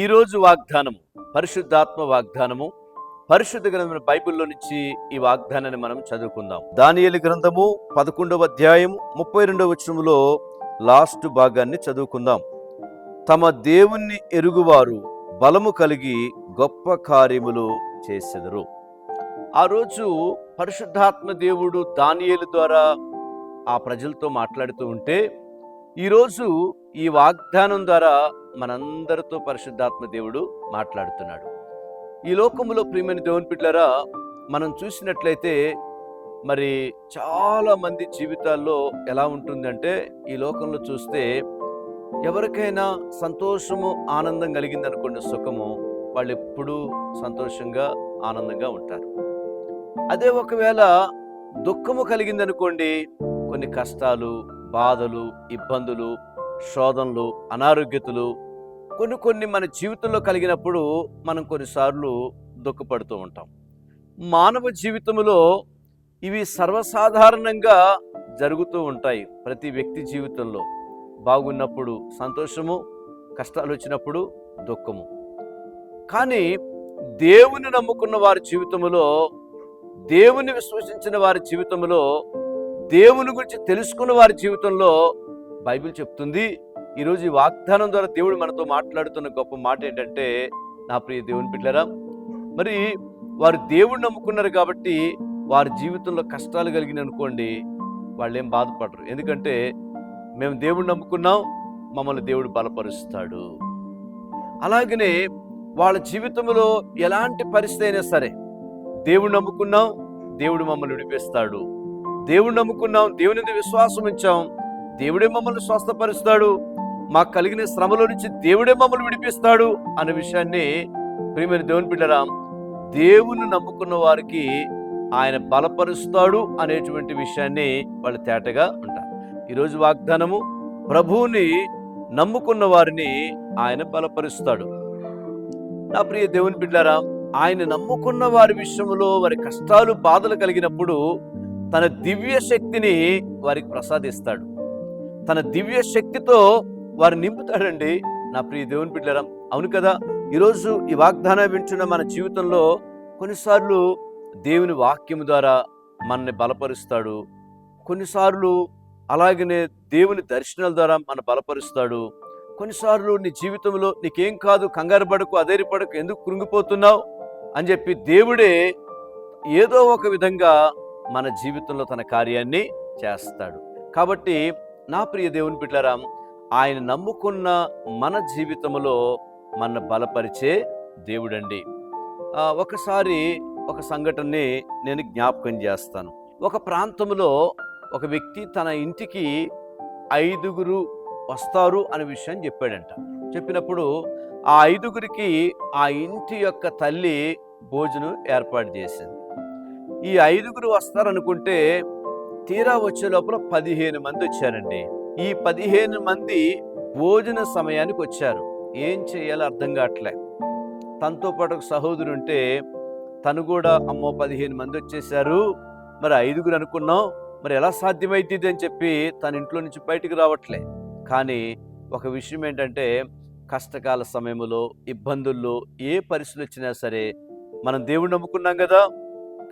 ఈరోజు వాగ్దానము పరిశుద్ధాత్మ వాగ్దానము పరిశుద్ధ గ్రంథం బైబిల్లో నుంచి ఈ వాగ్దానాన్ని మనం చదువుకుందాం. దానియలు గ్రంథము పదకొండవ అధ్యాయం ముప్పై రెండవ వచనంలో లాస్ట్ భాగాన్ని చదువుకుందాం. తమ దేవుణ్ణి ఎరుగువారు బలము కలిగి గొప్ప కార్యములు చేసెదరు. ఆ రోజు పరిశుద్ధాత్మ దేవుడు దానియేలు ద్వారా ఆ ప్రజలతో మాట్లాడుతూ ఉంటే ఈరోజు ఈ వాగ్దానం ద్వారా మనందరితో పరిశుద్ధాత్మ దేవుడు మాట్లాడుతున్నాడు. ఈ లోకములో ప్రియమైన దేవుని బిడ్డలరా మనం చూసినట్లయితే మరి చాలా మంది జీవితాల్లో ఎలా ఉంటుందంటే ఈ లోకంలో చూస్తే ఎవరికైనా సంతోషము ఆనందం కలిగిందనుకోండి సుఖము వాళ్ళు ఎప్పుడూ సంతోషంగా ఆనందంగా ఉంటారు. అదే ఒకవేళ దుఃఖము కలిగిందనుకోండి కొన్ని కష్టాలు బాధలు ఇబ్బందులు శోధనలు అనారోగ్యతలు కొన్ని కొన్ని మన జీవితంలో కలిగినప్పుడు మనం కొన్నిసార్లు దుఃఖపడుతూ ఉంటాం. మానవ జీవితంలో ఇవి సర్వసాధారణంగా జరుగుతూ ఉంటాయి ప్రతి వ్యక్తి జీవితంలో. బాగున్నప్పుడు సంతోషము కష్టాలు వచ్చినప్పుడు దుఃఖము. కానీ దేవుని నమ్ముకున్న వారి జీవితంలో దేవుని విశ్వసించిన వారి జీవితంలో దేవుని గురించి తెలుసుకున్న వారి జీవితంలో బైబిల్ చెప్తుంది. ఈరోజు ఈ వాగ్దానం ద్వారా దేవుడు మనతో మాట్లాడుతున్న గొప్ప మాట ఏంటంటే నా ప్రియ దేవుని బిడ్డరా మరి వారు దేవుడు నమ్ముకున్నారు కాబట్టి వారి జీవితంలో కష్టాలు కలిగిన అనుకోండి వాళ్ళు ఏం బాధపడరు. ఎందుకంటే మేము దేవుడు నమ్ముకున్నాం మమ్మల్ని దేవుడు బలపరుస్తాడు. అలాగనే వాళ్ళ జీవితంలో ఎలాంటి పరిస్థితి అయినా సరే దేవుడు నమ్ముకున్నాం దేవుడు మమ్మల్ని విడిపిస్తాడు. దేవుడు నమ్ముకున్నాం దేవుని విశ్వాసం ఉంచాం. దేవుడే మమ్మల్ని స్వస్థపరుస్తాడు. మాకు కలిగిన శ్రమలో నుంచి దేవుడే మమ్మల్ని విడిపిస్తాడు అనే విషయాన్ని ప్రియమైన దేవుని బిడ్డరా దేవుని నమ్ముకున్న వారికి ఆయన బలపరుస్తాడు అనేటువంటి విషయాన్ని వాళ్ళు తేటగా ఉంటారు. ఈరోజు వాగ్దానము ప్రభువుని నమ్ముకున్న వారిని ఆయన బలపరుస్తాడు. నా ప్రియ దేవుని బిడ్డారా ఆయన నమ్ముకున్న వారి విషయంలో వారి కష్టాలు బాధలు కలిగినప్పుడు తన దివ్య శక్తిని వారికి ప్రసాదిస్తాడు. తన దివ్య శక్తితో వారు నింపుతాడండి. నా ప్రియ దేవుని బిడ్డరా అవును కదా? ఈరోజు ఈ వాగ్దానం వింటున్న మన జీవితంలో కొన్నిసార్లు దేవుని వాక్యం ద్వారా మనల్ని బలపరుస్తాడు. కొన్నిసార్లు అలాగనే దేవుని దర్శనాల ద్వారా మన బలపరుస్తాడు. కొన్నిసార్లు నీ జీవితంలో నీకేం కాదు కంగారు పడకు అదేరి పడకు ఎందుకు కృంగిపోతున్నావు అని చెప్పి దేవుడే ఏదో ఒక విధంగా మన జీవితంలో తన కార్యాన్ని చేస్తాడు. కాబట్టి నా ప్రియ దేవుని బిడ్డరా ఆయన నమ్ముకున్న మన జీవితంలో మన బలపరిచే దేవుడండి. ఒకసారి ఒక సంఘటనని నేను జ్ఞాపకం చేస్తాను. ఒక ప్రాంతంలో ఒక వ్యక్తి తన ఇంటికి ఐదుగురు వస్తారు అనే విషయం చెప్పాడంట. చెప్పినప్పుడు ఆ ఐదుగురికి ఆ ఇంటి యొక్క తల్లి భోజనం ఏర్పాటు చేసింది. ఈ ఐదుగురు వస్తారనుకుంటే తీరా వచ్చే లోపల పదిహేను మంది వచ్చారండి. ఈ పదిహేను మంది భోజన సమయానికి వచ్చారు. ఏం చేయాలో అర్థం కావట్లే. తనతో పాటు ఒక సహోదరు ఉంటే తను కూడా అమ్మో పదిహేను మంది వచ్చేసారు. మరి ఐదుగురు అనుకున్నాం. మరి ఎలా సాధ్యమైతుంది? అని చెప్పి తన ఇంట్లో నుంచి బయటికి రావట్లే. కానీ ఒక విషయం ఏంటంటే కష్టకాల సమయంలో ఇబ్బందుల్లో ఏ పరిస్థితులు వచ్చినా సరే మనం దేవుడు నమ్ముకున్నాం కదా.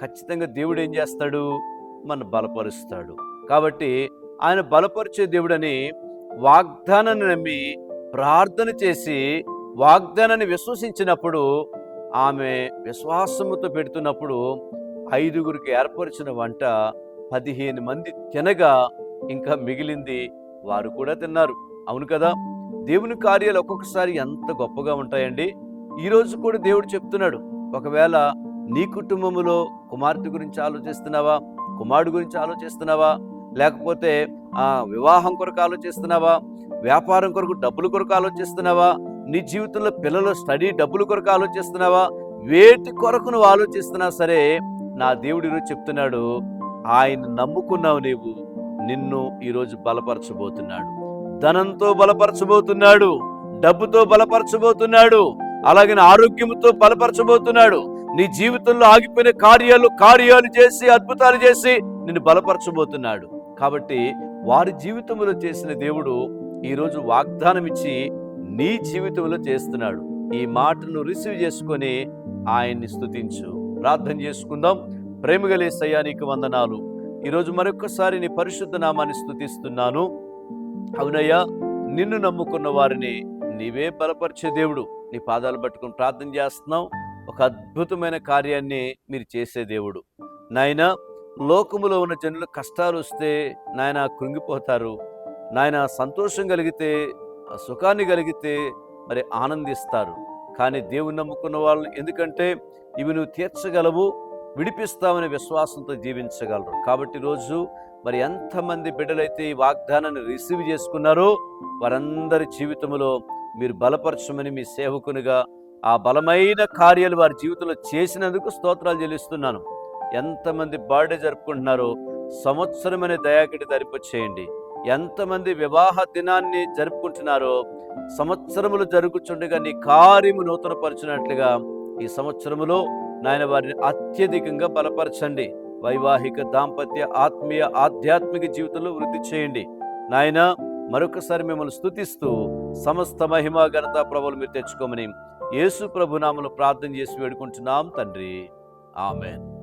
ఖచ్చితంగా దేవుడు ఏం చేస్తాడు? మన బలపరుస్తాడు. కాబట్టి ఆయన బలపరిచే దేవుడని వాగ్దానాన్ని నమ్మి ప్రార్థన చేసి వాగ్దానాన్ని విశ్వసించినప్పుడు ఆమె విశ్వాసముతో పెడుతున్నప్పుడు ఐదుగురికి ఏర్పరిచిన వంట పదిహేను మంది తినగా ఇంకా మిగిలింది వారు కూడా తిన్నారు. అవును కదా? దేవుని కార్యాలు ఒక్కొక్కసారి ఎంత గొప్పగా ఉంటాయండి. ఈరోజు కూడా దేవుడు చెప్తున్నాడు. ఒకవేళ నీ కుటుంబములో కుమార్తె గురించి ఆలోచిస్తున్నావా? కుమారుడు గురించి ఆలోచిస్తున్నావా? లేకపోతే ఆ వివాహం కొరకు ఆలోచిస్తున్నావా? వ్యాపారం కొరకు డబ్బుల కొరకు ఆలోచిస్తున్నావా? నీ జీవితంలో పిల్లల స్టడీ డబ్బుల కొరకు ఆలోచిస్తున్నావా? వేటి కొరకు నువ్వు ఆలోచిస్తున్నా సరే నా దేవుడు చెప్తున్నాడు ఆయన నమ్ముకున్నావు నీవు నిన్ను ఈరోజు బలపరచబోతున్నాడు. ధనంతో బలపరచబోతున్నాడు డబ్బుతో బలపరచబోతున్నాడు అలాగే ఆరోగ్యంతో బలపరచబోతున్నాడు. నీ జీవితంలో ఆగిపోయిన కార్యాలు కార్యాలు చేసి అద్భుతాలు చేసి నిన్ను బలపరచబోతున్నాడు. కాబట్టి వారి జీవితంలో చేసిన దేవుడు ఈరోజు వాగ్దానం ఇచ్చి నీ జీవితంలో చేస్తున్నాడు. ఈ మాటను రిసీవ్ చేసుకొని ఆయన్ని స్థుతించు ప్రార్థన చేసుకుందాం. ప్రేమ గలేసయ్యా నీకు వందనాలు. ఈరోజు మరొకసారి నీ పరిశుద్ధ నామాన్ని స్థుతిస్తున్నాను అవునయ్యా నిన్ను నమ్ముకున్న వారిని నీవే బలపరిచే దేవుడు. నీ పాదాలు పట్టుకుని ప్రార్థన చేస్తున్నాం. ఒక అద్భుతమైన కార్యాన్ని మీరు చేసే దేవుడు. నాయన లోకములో ఉన్న జనులు కష్టాలు వస్తే నాయన కృంగిపోతారు. నాయన సంతోషం కలిగితే ఆ సుఖాన్ని కలిగితే మరి ఆనందిస్తారు. కానీ దేవుని నమ్ముకున్న వాళ్ళు ఎందుకంటే ఇవి నువ్వు తీర్చగలవు విడిపిస్తామనే విశ్వాసంతో జీవించగలరు. కాబట్టి రోజు మరి ఎంతమంది బిడ్డలైతే ఈ వాగ్దానాన్ని రిసీవ్ చేసుకున్నారో వారందరి జీవితంలో మీరు బలపరచమని మీ సేవకునిగా ఆ బలమైన కార్యాలు వారి జీవితంలో చేసినందుకు స్తోత్రాలు చెల్లిస్తున్నాను. ఎంతమంది బర్త్డే జరుపుకుంటున్నారో సంవత్సరమనే దయాకటి ధరిప చేయండి. ఎంతమంది వివాహ దినాన్ని జరుపుకుంటున్నారో సంవత్సరములు జరుగుచుండగా నీ కార్యము నూతనపరచినట్లుగా ఈ సంవత్సరములో నాయన వారిని అత్యధికంగా బలపరచండి. వైవాహిక దాంపత్య ఆత్మీయ ఆధ్యాత్మిక జీవితంలో వృద్ధి చేయండి. నాయన మరొకసారి మిమ్మల్ని స్తుతిస్తూ సమస్త మహిమ ఘనత ప్రభులు మీరు తెచ్చుకోమని యేసు ప్రభునామలు ప్రార్థన చేసి వేడుకుంటున్నాం తండ్రి. ఆమెన్.